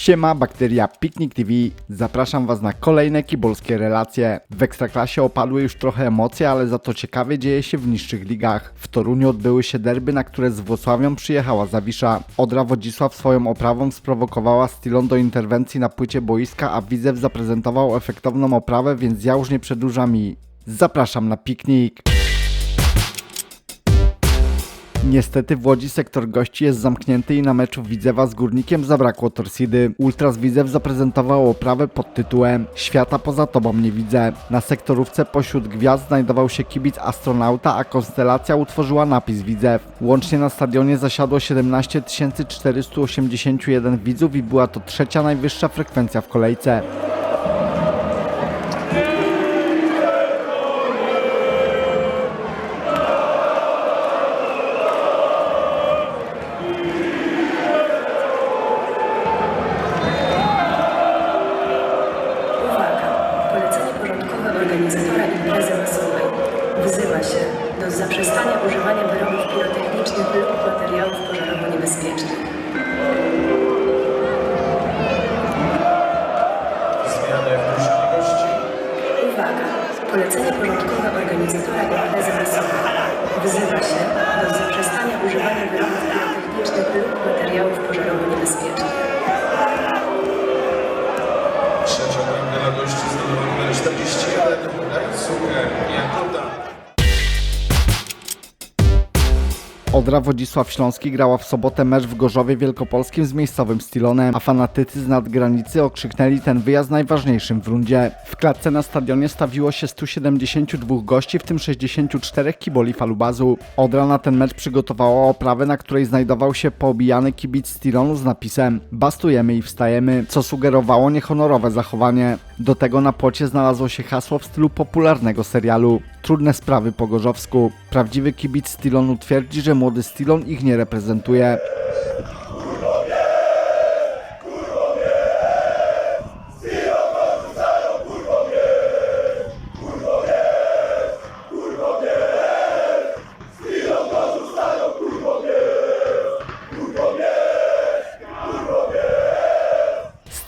Siema, bakteria Piknik TV. Zapraszam Was na kolejne kibolskie relacje. W Ekstraklasie opadły już trochę emocje, ale za to ciekawie dzieje się w niższych ligach. W Toruniu odbyły się derby, na które z Włocławią przyjechała Zawisza. Odra Wodzisław swoją oprawą sprowokowała Stilon do interwencji na płycie boiska, a Widzew zaprezentował efektowną oprawę, więc ja już nie przedłużam i zapraszam na piknik. Niestety w Łodzi sektor gości jest zamknięty i na meczu Widzewa z Górnikiem zabrakło Torsidy. Ultras Widzew zaprezentował oprawę pod tytułem Świata poza tobą nie widzę. Na sektorówce pośród gwiazd znajdował się kibic astronauta, a konstelacja utworzyła napis Widzew. Łącznie na stadionie zasiadło 17 481 widzów i była to trzecia najwyższa frekwencja w kolejce. Polecenie porządkowe organizatora imprezy masowej. Wzywa się do zaprzestania używania wyrobów pirotechnicznych lub materiałów pożarowo-niebezpiecznych. Trzecia bramka dla gości zdobywa numer 41. Daisuke Odra Wodzisław Śląski grała w sobotę mecz w Gorzowie Wielkopolskim z miejscowym Stilonem, a fanatycy z nadgranicy okrzyknęli ten wyjazd najważniejszym w rundzie. W klatce na stadionie stawiło się 172 gości, w tym 64 kiboli falubazu. Odra na ten mecz przygotowała oprawę, na której znajdował się poobijany kibic Stilonu z napisem Bastujemy i wstajemy, co sugerowało niehonorowe zachowanie. Do tego na płocie znalazło się hasło w stylu popularnego serialu Trudne sprawy po gorzowsku. Prawdziwy kibic Stilonu twierdzi, że młody Stilon ich nie reprezentuje.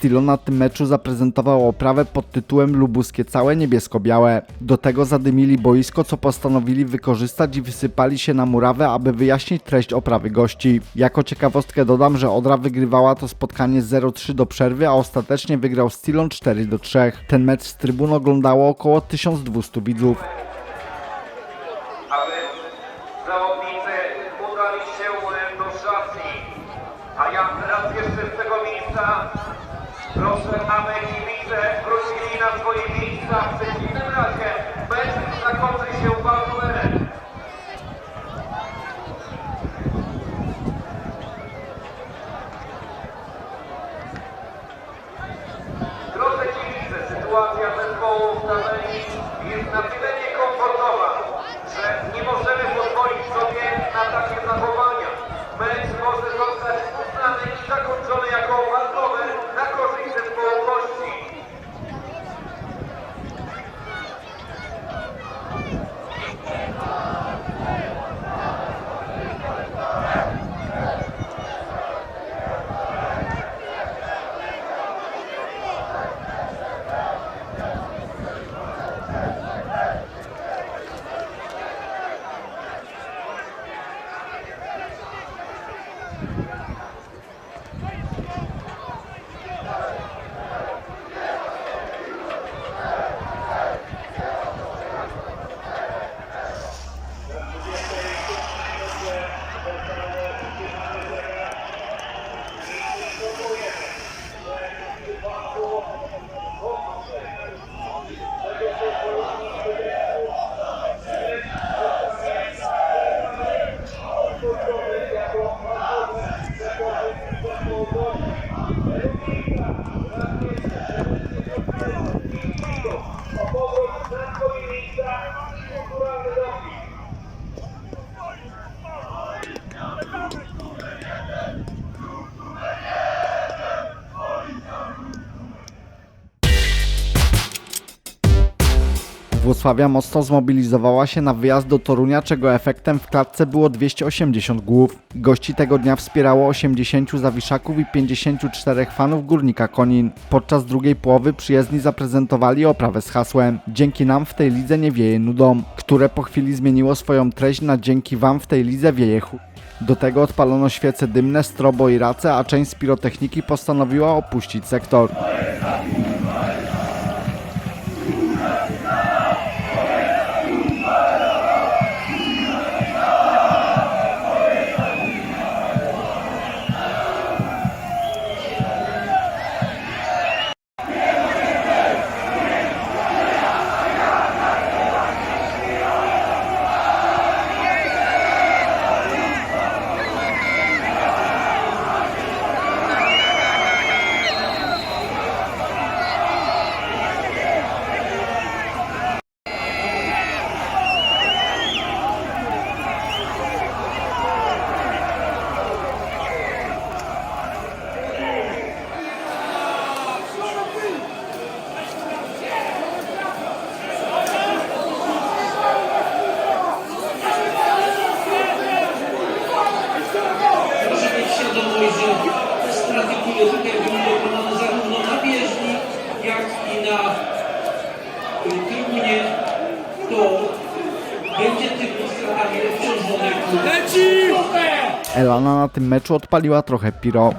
Stilon na tym meczu zaprezentował oprawę pod tytułem Lubuskie całe niebiesko-białe. Do tego zadymili boisko, co postanowili wykorzystać i wysypali się na murawę, aby wyjaśnić treść oprawy gości. Jako ciekawostkę dodam, że Odra wygrywała to spotkanie 0-3 do przerwy, a ostatecznie wygrał Stilon 4-3. Ten mecz z trybun oglądało około 1200 widzów. a wy zawodnicy udali się do szatni. A ja teraz jeszcze z tego miejsca proszę, aby kibice wrócili na swoje miejsca. W przeciwnym razie mecz zakończy się walnumerem. Drodzy kibice, sytuacja zespołu w tabeli jest na tyle niekomfortowa, że nie możemy pozwolić sobie na takie zachowania. Mecz może zostać uznany i zakończony jako walkowy na korzyść zespołu gości. Włocławia mocno zmobilizowała się na wyjazd do Torunia, czego efektem w klatce było 280 głów. Gości tego dnia wspierało 80 zawiszaków i 54 fanów Górnika Konin. Podczas drugiej połowy przyjezdni zaprezentowali oprawę z hasłem Dzięki nam w tej lidze nie wieje nudą, które po chwili zmieniło swoją treść na Dzięki wam w tej lidze wieje chu... Do tego odpalono świece dymne, strobo i race, a część z pirotechniki postanowiła opuścić sektor. Proszę mieć świadomość, że straty, które tutaj były dokonane zarówno na bieżni, jak i na y, trybunie, to będzie tymi stratami obciążone klub. Elana na tym meczu odpaliła trochę piro.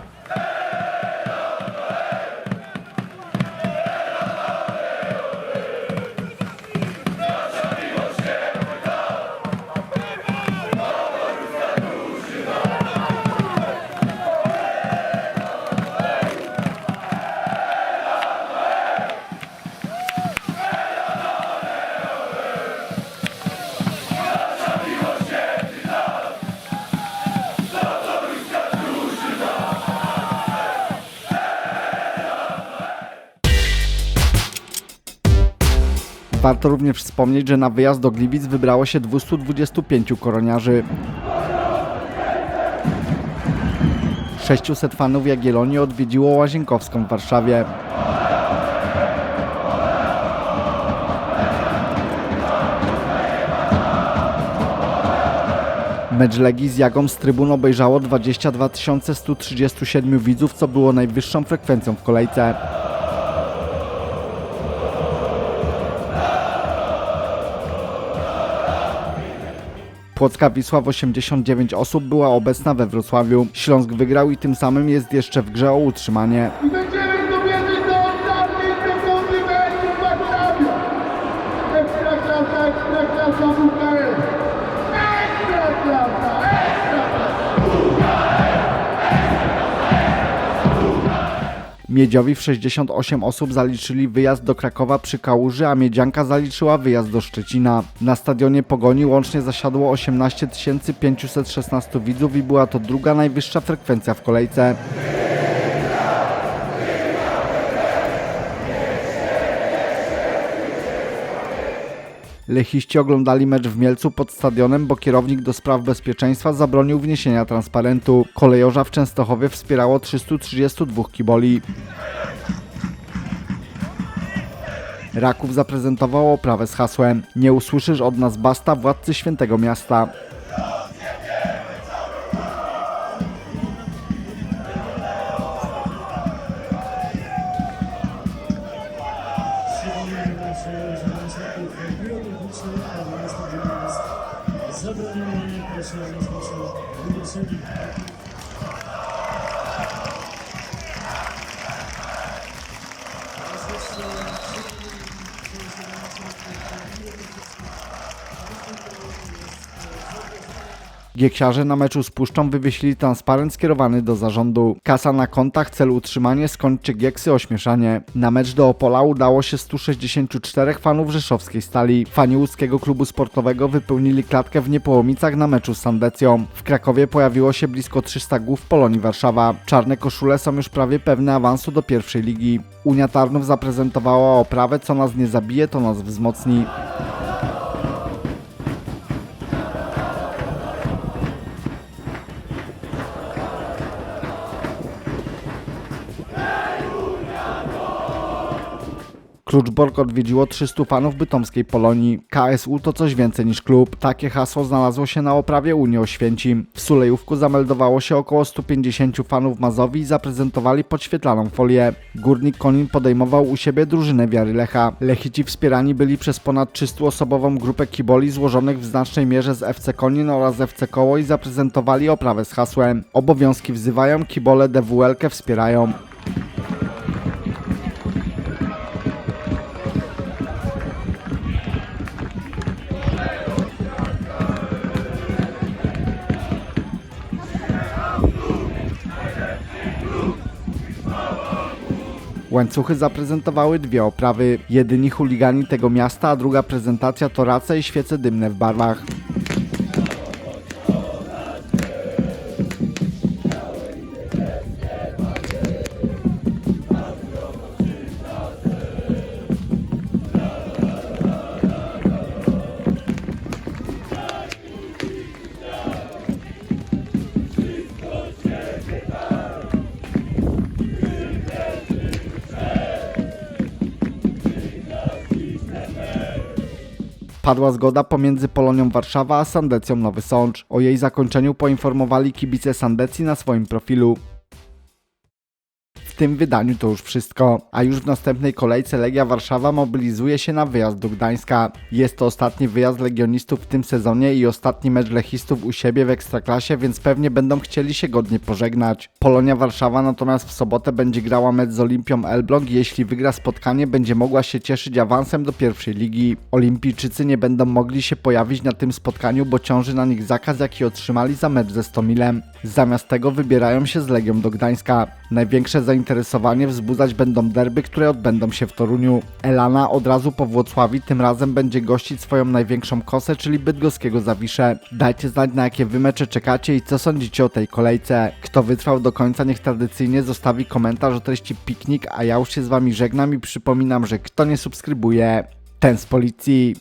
Warto również wspomnieć, że na wyjazd do Gliwic wybrało się 225 koroniarzy. 600 fanów Jagiellonii odwiedziło Łazienkowską w Warszawie. Mecz Legii z Jagą z trybun obejrzało 22 137 widzów, co było najwyższą frekwencją w kolejce. Płocka Wisła w 89 osób była obecna we Wrocławiu. Śląsk wygrał i tym samym jest jeszcze w grze o utrzymanie. Miedziowi w 68 osób zaliczyli wyjazd do Krakowa przy Kałuży, a Miedzianka zaliczyła wyjazd do Szczecina. Na stadionie Pogoni łącznie zasiadło 18 516 widzów i była to druga najwyższa frekwencja w kolejce. Lechiści oglądali mecz w Mielcu pod stadionem, bo kierownik do spraw bezpieczeństwa zabronił wniesienia transparentu. Kolejorza w Częstochowie wspierało 332 kiboli. Raków zaprezentowało oprawę z hasłem Nie usłyszysz od nas basta, władcy świętego miasta. Zabraniamy posiadać, posiadać, posiadać, posiadać, Gieksiarze na meczu z Puszczą wywiesili transparent skierowany do zarządu. Kasa na kontach, cel utrzymanie, skończcie Gieksy ośmieszanie. Na mecz do Opola udało się 164 fanów rzeszowskiej stali. Fani łódzkiego klubu sportowego wypełnili klatkę w Niepołomicach na meczu z Sandecją. W Krakowie pojawiło się blisko 300 głów Polonii Warszawa. Czarne koszule są już prawie pewne awansu do pierwszej ligi. Unia Tarnów zaprezentowała oprawę, co nas nie zabije, to nas wzmocni. Kluczbork odwiedziło 300 fanów bytomskiej Polonii. KSU to coś więcej niż klub. Takie hasło znalazło się na oprawie Unii Oświęcim. W Sulejówku zameldowało się około 150 fanów Mazowi i zaprezentowali podświetlaną folię. Górnik Konin podejmował u siebie drużynę Wiary Lecha. Lechici wspierani byli przez ponad 300-osobową grupę kiboli złożonych w znacznej mierze z FC Konin oraz FC Koło i zaprezentowali oprawę z hasłem Obowiązki wzywają, kibole DWL-kę wspierają. Łańcuchy zaprezentowały dwie oprawy. Jedyni chuligani tego miasta, a druga prezentacja to race i świece dymne w barwach. Padła zgoda pomiędzy Polonią Warszawa a Sandecją Nowy Sącz. O jej zakończeniu poinformowali kibice Sandecji na swoim profilu. W tym wydaniu to już wszystko, a już w następnej kolejce Legia Warszawa mobilizuje się na wyjazd do Gdańska. Jest to ostatni wyjazd legionistów w tym sezonie i ostatni mecz lechistów u siebie w Ekstraklasie, więc pewnie będą chcieli się godnie pożegnać. Polonia Warszawa natomiast w sobotę będzie grała mecz z Olimpią Elbląg i jeśli wygra spotkanie będzie mogła się cieszyć awansem do pierwszej ligi. Olimpijczycy nie będą mogli się pojawić na tym spotkaniu, bo ciąży na nich zakaz jaki otrzymali za mecz ze Stomilem. Zamiast tego wybierają się z Legią do Gdańska. Największe zainteresowanie wzbudzać będą derby, które odbędą się w Toruniu. Elana od razu po Włocławi tym razem będzie gościć swoją największą kosę, czyli bydgoskiego Zawiszę. Dajcie znać na jakie wy mecze czekacie i co sądzicie o tej kolejce. Kto wytrwał do końca niech tradycyjnie zostawi komentarz o treści piknik, a ja już się z wami żegnam i przypominam, że kto nie subskrybuje, ten z policji.